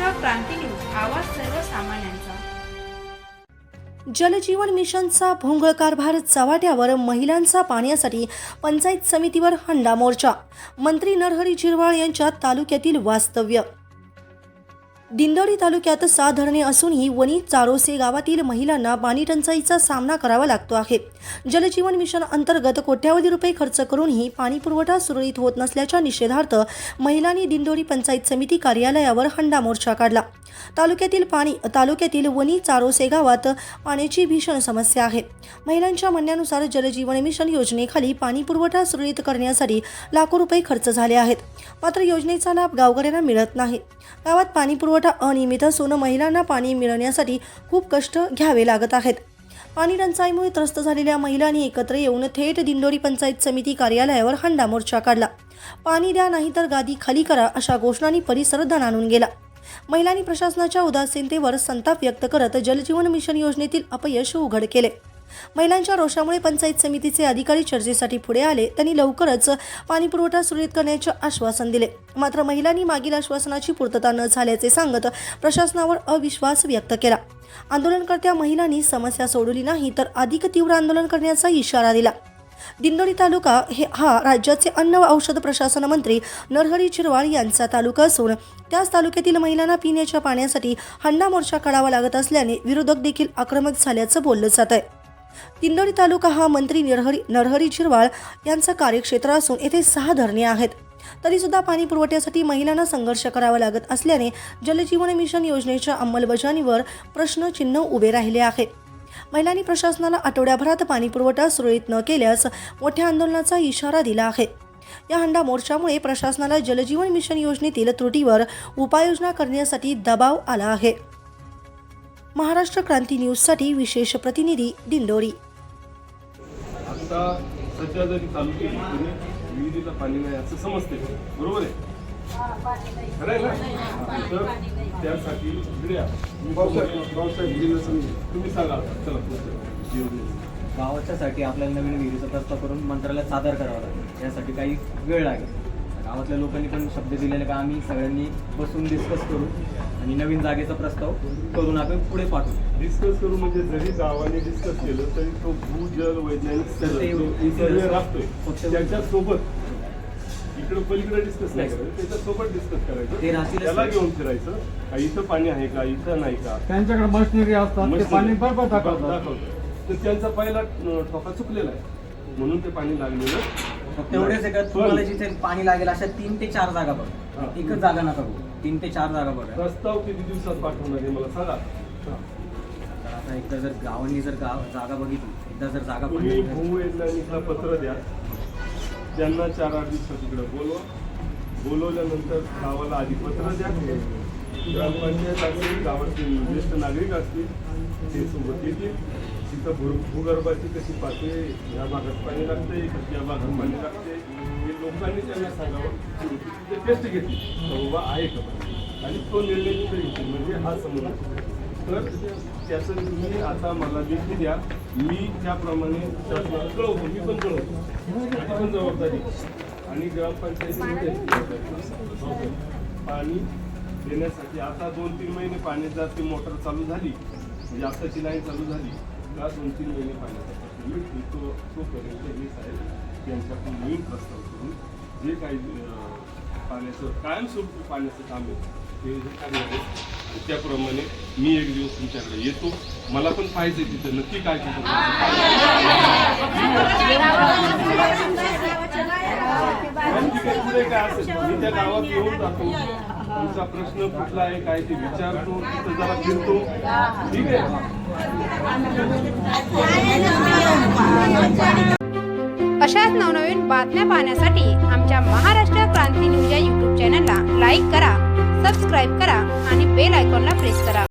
Maharashtra Kranti news आवाज सर्वसामान्यांचा. जलजीवन मिशनचा भोंगळ कारभार चव्हाट्यावर महिलांचा पाण्यासाठी पंचायत समितीवर हंडा मोर्चा. मंत्री नरहरी झिरवाळ यांच्या तालुक्यातील वास्तव्य. दिंडोरी तालुक्यात सहा धरणे असूनही वणी चारोसे गावातील महिलांना पाणीटंचाईचा सामना करावा लागतो आहे. जलजीवन मिशन अंतर्गत कोट्यावधी रुपये खर्च करूनही पाणीपुरवठा सुरळीत होत नसल्याच्या निषेधार्थ महिलांनी दिंडोरी पंचायत समिती कार्यालयावर हंडा मोर्चा काढला. तालुक्यातील पाणी तालुक्यातील वणी चारोसे गावात पाण्याची भीषण समस्या आहे. महिलांच्या म्हणण्यानुसार जलजीवन मिशन योजनेखाली पाणीपुरवठा सुरळीत करण्यासाठी लाखो रुपये खर्च झाले आहेत. मात्र योजनेचा लाभ गावकऱ्यांना मिळत नाही. गावात पाणीपुरवठा पुरवठा अनियमित असून महिलांना पाणी मिळवण्यासाठी खूप कष्ट घ्यावे लागत आहेत. पाणी टंचाईमुळे त्रस्त झालेल्या महिलांनी एकत्र येऊन थेट दिंडोरी पंचायत समिती कार्यालयावर हंडा मोर्चा काढला. पाणी द्या नाहीतर गादी खाली करा अशा घोषणांनी परिसर दणाणून गेला. महिलांनी प्रशासनाच्या उदासीनतेवर संताप व्यक्त करत जलजीवन मिशन योजनेतील अपयश उघड केले. महिलांच्या रोषामुळे पंचायत समितीचे अधिकारी चर्चेसाठी पुढे आले. त्यांनी लवकरच पाणी पुरवठा सुरळीत करण्याचे आश्वासन दिले. मात्र महिलांनी मागील आश्वासनाची पूर्तता न झाल्याचे सांगत प्रशासनावर अविश्वास व्यक्त केला. आंदोलनकर्त्या महिलांनी समस्या सोडवली नाही तर अधिक तीव्र आंदोलन करण्याचा इशारा दिला. दिंडोरी तालुका हे हा राज्याचे अन्न व औषध प्रशासन मंत्री नरहरी चिरवाळ यांचा तालुका असून त्याच तालुक्यातील महिलांना पिण्याच्या पाण्यासाठी हंडा मोर्चा काढावा लागत असल्याने विरोधक देखील आक्रमक झाल्याचं बोललं जात आहे दिंडोरी तालुका हा मंत्री नरहरी नरहरी झिरवाळ यांचं कार्यक्षेत्र असून येथे सहा धरणे आहेत. तरीसुद्धा पाणी पुरवठ्यासाठी महिलांना संघर्ष करावा लागत असल्याने जलजीवन मिशन योजनेच्या अंमलबजावणीवर प्रश्नचिन्ह उभे राहिले आहे महिलांनी प्रशासनाला आठवड्याभरात पाणी पुरवठा सुरळीत न केल्यास मोठ्या आंदोलनाचा इशारा दिला आहे. या हंडा मोर्चामुळे प्रशासनाला जलजीवन मिशन योजनेतील त्रुटीवर उपाययोजना करण्यासाठी दबाव आला आहे. महाराष्ट्र क्रांती न्यूजसाठी विशेष प्रतिनिधी दिंडोरी आता सध्या जरी विहिरीला पाणी नाही असं समजते बरोबर आहे खरं आहे ना तर त्यासाठी इकडे या. विहिरीला. तुम्ही सांगा. चला पुढचं. गावाच्यासाठी आपल्याला नवीन विहिरीचा प्रस्ताव करून मंत्र्याला सादर करावा लागेल यासाठी काही वेळ लागेल गावातल्या लोकांनी पण शब्द दिलेले का आम्ही सगळ्यांनी बसून डिस्कस करू आणि नवीन जागेचा प्रस्ताव करून आपण पुढे पाठवू. डिस्कस करू म्हणजे जरी गावाने डिस्कस केलं तरी तो भूजल वैज्ञानिक फक्त- त्याच्यासोबत इकडे पलीकडे डिस्कस नाही करायचं त्याच्यासोबत डिस्कस करायचं. त्याला. घेऊन फिरायचं इथं पाणी आहे का इथं नाही का? त्यांच्याकडे मशिनरी असतात ते पाणी बरोबर दाखवतात. तर त्यांचा पहिला ठोका चुकलेला आहे. म्हणून ते पाणी लागलेलं फक्त एवढेच आहे का? तुम्हाला जिथे पाणी लागेल अशा तीन ते चार जागा. बघा. एकच जागा नका बघू. तीन ते चार जागा बघा. प्रस्ताव किती दिवसात पाठवणार आहे मला सांगा? आता एकदा जर गावांनी जर गाव जागा बघितली एकदा जर जागा तुम्ही पत्र द्या. त्यांना चार आठ दिवसात इकडे बोलवा. बोलवल्यानंतर गावाला आधी पत्र द्या. ग्रामपंचायत गावातील ज्येष्ठ नागरिक असतील ते सोबत येतील. तिथं भू भूगर्भाची कशी पातळी ह्या भागात पाणी लागते कशी या भागात पाणी लागते हे लोकांनी त्यांना सांगावं. तिथे टेस्ट घेतली. बाबा आहे का पाणी? आणि तो निर्णय तिथे घेतील? म्हणजे हा समज तर त्याचं तुम्ही आता मला लेखी द्या. मी त्याप्रमाणे शासनाला कळवतो. मी पण कळवतो. माझी पण जबाबदारी आणि ग्रामपंचायतीमध्ये. पाणी? देण्यासाठी आता दोन तीन महिने पाण्याचा ती मोटर चालू झाली. म्हणजे आताची लाईन चालू झाली. का दोन तीन महिने पाण्याचा प्रश्न मिळतील तो तोपर्यंत हे साहेब यांच्याकडून नवीन प्रस्ताव करून जे काही पाण्याचं कायमस्वरूपी पाण्याचं काम आहे ते जे करणार आहे आणि त्याप्रमाणे मी एक दिवस तुमच्याकडे येतो. मला पण पाहिजे तिथं. नक्की काय तिथं आणखी पुढे काय असेल मी त्या गावात येऊन जातो. तुमचा प्रश्न कुठला आहे काय ते विचारतो तिथं जरा फिरतो. ठीक आहे? अशाच नवनवीन बातम्या पाहण्यासाठी आमच्या महाराष्ट्र क्रांती न्यूज या यूट्यूब चॅनलला लाईक करा सबस्क्राईब करा आणि बेल आयकॉनला प्रेस करा.